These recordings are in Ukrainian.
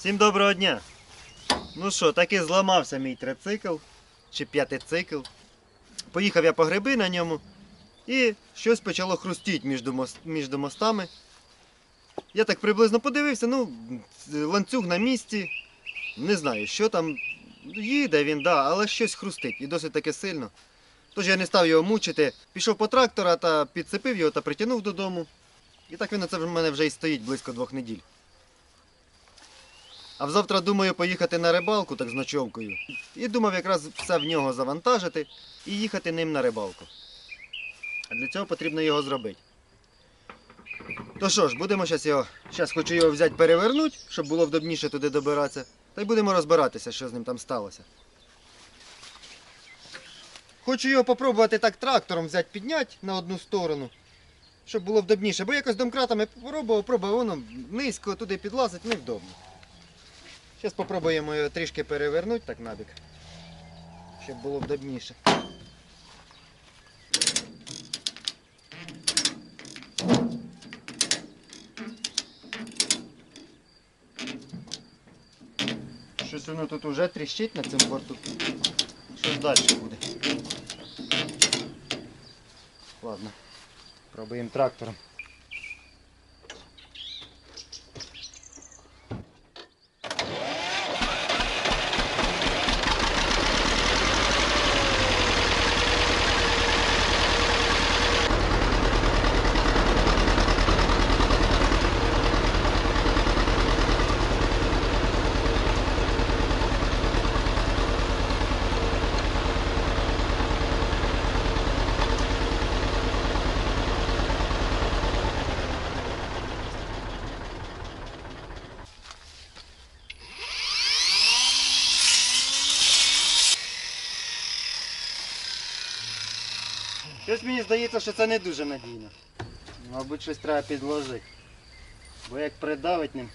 Всім доброго дня! Ну що, таки зламався мій трицикл чи п'ятицикл. Поїхав я по гриби на ньому і щось почало хрустіти між, мос- між мостами. Я так приблизно подивився, ну, ланцюг на місці. Не знаю, що там. Їде він, да, але щось хрустить і досить таки сильно. Тож я не став його мучити. Пішов по трактора та підцепив його та притягнув додому. І так він оце в мене вже і стоїть близько двох неділь. А взавтра думаю поїхати на рибалку так з ночовкою. І думав якраз все в нього завантажити і їхати ним на рибалку. А для цього потрібно його зробити. То що ж, будемо зараз його. Зараз хочу його взяти перевернути, щоб було вдобніше туди добиратися. Та й будемо розбиратися, що з ним там сталося. Хочу його попробувати так трактором взяти, підняти на одну сторону, щоб було вдобніше. Бо якось домкратами пробував, пробував, воно низько туди підлазить, невдобно. Зараз спробуємо його трішки перевернути так набік, щоб було вдобніше. Щось воно тут уже тріщить на цьому борту. Щось далі буде. Ладно, пробуємо трактором. Щось мені здається, що це не дуже надійно. Мабуть, щось треба підложити. Бо як придавить ним.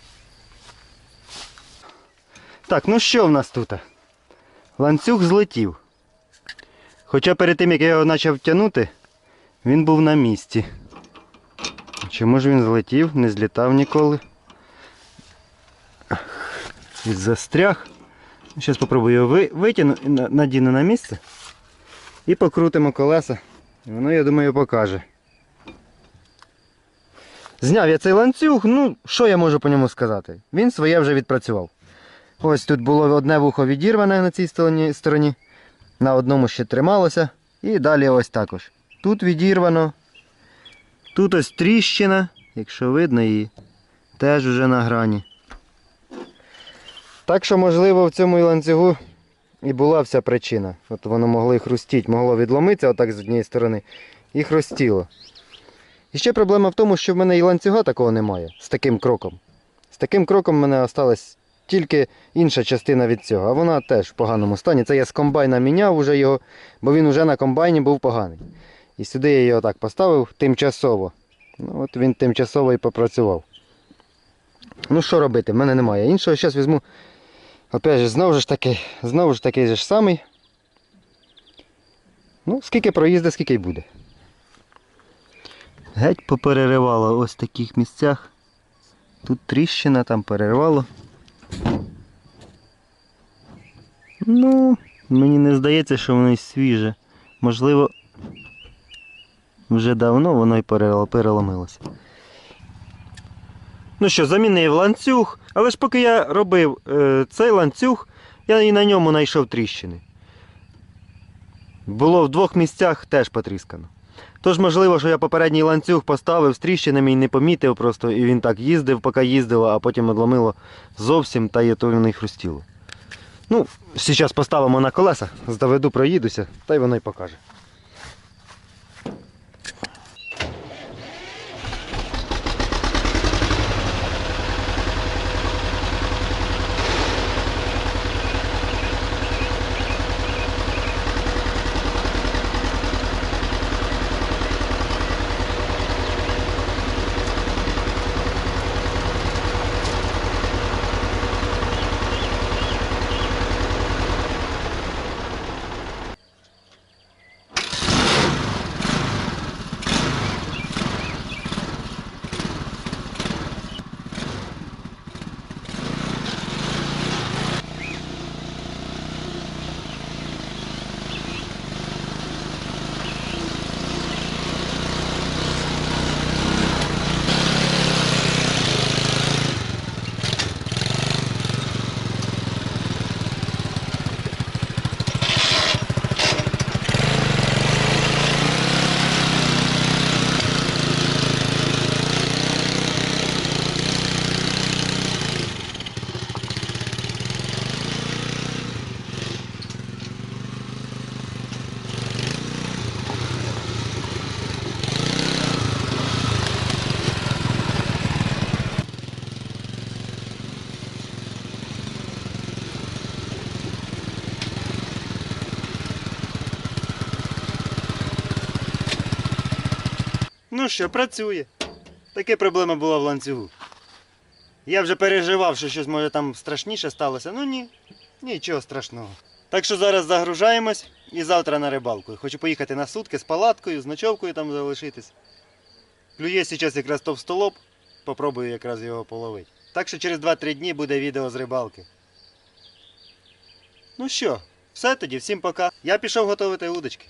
Так, ну що в нас тут? Ланцюг злетів. Хоча перед тим, як я його почав тягнути, він був на місці. Чому ж він злетів, не злітав ніколи? І застряг. Зараз спробую його ви- витягну, надіну на місце. І покрутимо колеса. Воно, я думаю, покаже. Зняв я цей ланцюг, ну, що я можу по ньому сказати? Він своє вже відпрацював. Ось тут було одне вухо відірване на цій стороні. На одному ще трималося. І далі ось також. Тут відірвано. Тут ось тріщина, якщо видно її, теж вже на грані. Так що, можливо, в цьому ланцюгу і була вся причина. От воно могло і хрустіти, могло відломитися отак з однієї сторони і хрустіло. І ще проблема в тому, що в мене і ланцюга такого немає з таким кроком. З таким кроком в мене осталась тільки інша частина від цього, а вона теж в поганому стані. Це я з комбайна міняв уже його, бо він уже на комбайні був поганий. І сюди я його так поставив тимчасово. Ну, от він тимчасово і попрацював. Ну що робити? В мене немає. Іншого зараз візьму Опять же, знову ж таки, знову ж такий же ж самий. Ну, скільки проїзде, скільки й буде. Геть попереривало ось в таких місцях. Тут тріщина, там перервало. Ну, мені не здається, що воно свіже. Можливо, вже давно воно й переломилося. Ну що, замінив ланцюг, але ж поки я робив е, цей ланцюг, я і на ньому знайшов тріщини. Було в двох місцях теж потріскано. Тож, можливо, що я попередній ланцюг поставив з тріщинами і не помітив просто, і він так їздив, поки їздило, а потім одломило зовсім та й то й хрустіло. Ну, зараз поставимо на колеса, здоведу, проїдуся, та й воно й покаже. Ну що, працює. Таке проблема була в ланцюгу. Я вже переживав, що щось може там страшніше сталося. Ну ні, нічого страшного. Так що зараз загружаємось і завтра на рибалку. Хочу поїхати на сутки з палаткою, з ночовкою там залишитись. Клює зараз якраз товстолоб, попробую якраз його половити. Так що через 2-3 дні буде відео з рибалки. Ну що, все тоді, всім пока. Я пішов готувати удочки.